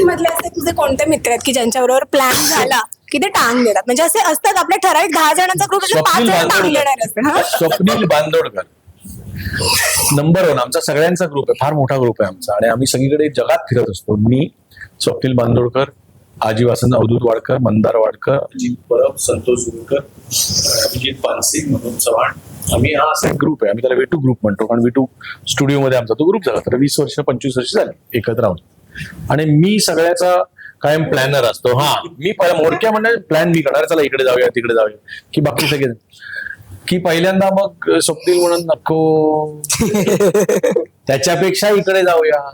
Industry मधले असे तुझे कोणते मित्र आहेत की ज्यांच्याबरोबर प्लॅन झाला की ते टांग देतात? म्हणजे असे असतात आपल्या ठराविक दहा जणांचा ग्रुप पाच स्वप्नील जण टांग देणार? बांदोडकर स्वप्नील बांदोडकर. नंबर वन आमचा सगळ्यांचा ग्रुप आहे. फार मोठा ग्रुप आहे आमचा. आणि आम्ही सगळीकडे जगात फिरत असतो. मी स्वप्नील बांदोडकर आजी वासंत अवधूत वाडकर मंदार वाडकर अजित परब संतोष गुरकर अभिजित पानसे मनोज चव्हाण. आम्ही हा असा ग्रुप आहे. आम्ही त्याला वेटू ग्रुप म्हणतो. कारण वेटू स्टुडिओमध्ये आमचा तो ग्रुप झाला. तर वीस वर्ष पंचवीस वर्ष झाले एकत्र राहून आणि मी सगळ्याचा कायम प्लॅनर असतो. हा मी मोडक्या म्हणजे प्लॅन मी करणार. चला इकडे जाऊया तिकडे जाऊया. की बाकी सगळे की पहिल्यांदा मग स्वप्नील म्हणून नको. त्याच्यापेक्षा इकडे जाऊया.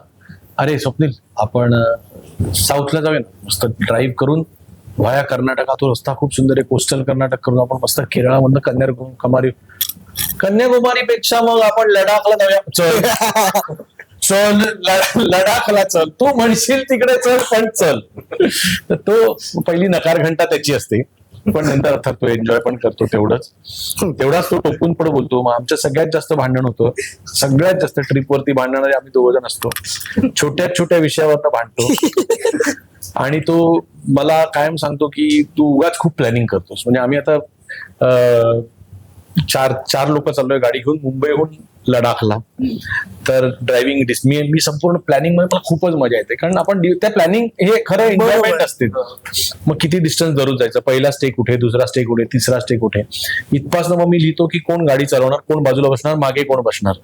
अरे स्वप्नील आपण साऊथला जाऊया ना. मस्त ड्राईव्ह करून व्हाया कर्नाटक तो रस्ता खूप सुंदर आहे. कोस्टल कर्नाटक करून आपण मस्त केरळामधनं कन्याकुमारी कन्याकुमारीपेक्षा मग आपण लडाखला जाऊया. चल लडाखला चल. तू म्हणशील तिकडे चल पण चल. तर तो पहिली नकार घंटा त्याची असते. पण नंतर अर्थात तो एन्जॉय पण करतो तेवढंच. तेवढाच तो टोकून पण बोलतो. मग आमच्या सगळ्यात जास्त भांडण होतं. सगळ्यात जास्त ट्रिपवरती भांडणारे आम्ही दोघ जण असतो. छोट्या छोट्या विषयावर भांडतो. आणि तो मला कायम सांगतो की तू उगाच खूप प्लॅनिंग करतोस. म्हणजे आम्ही आता चार चार लोक चाललोय गाडी घेऊन मुंबईहून लडाखला. तर ड्रायव्हिंग मी मी संपूर्ण प्लॅनिंगमध्ये मला खूपच मजा येते. कारण आपण त्या प्लॅनिंग हे खरं एन्जॉयमेंट असते. मग किती डिस्टन्स दररोज जायचं? पहिला स्टे कुठे? दुसरा स्टे कुठे? तिसरा स्टे कुठे? इथपासनं मग मी लिहितो की कोण गाडी चालवणार कोण बाजूला बसणार मागे कोण बसणार.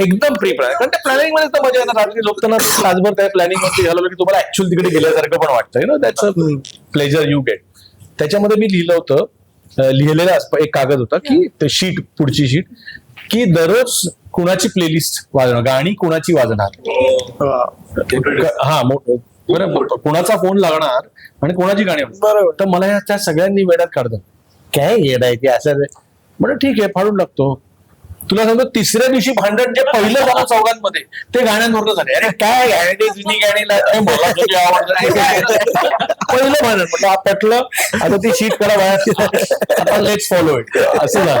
एकदम प्री प्लॅन कारण त्या प्लॅनिंगमध्ये तर मजा येणार. रात्री झोपताना तासभर त्या प्लॅनिंगमध्ये घालवलं की तुम्हाला ऍक्च्युअल तिकडे गेल्यासारखं पण वाटतं. ना that's a pleasure you get त्याच्यामध्ये मी लिहिलं होतं लिहिलेलं एक कागद होता की ते शीट पुढची शीट की दररोज कुणाची प्लेलिस्ट वाजणार गाणी कुणाची वाजणार हा मो- बरं कुणाचा फोन लागणार आणि कोणाची गाणी. बरोबर. तर मला या त्या सगळ्यांनी वेड्यात काढतात काय ते असं म्हणजे ठीक आहे फाडून लागतो तुला सांगतो तिसऱ्या दिवशी भांडण जे पहिलं झालं चौघांमध्ये ते गाण्यांवरनं झाले. अरे काय जुनी गाणी पहिलं भांडण म्हटलं हा पटलं. आता ती शीट करा बाहेर. लेट्स फॉलो इट असं झालं.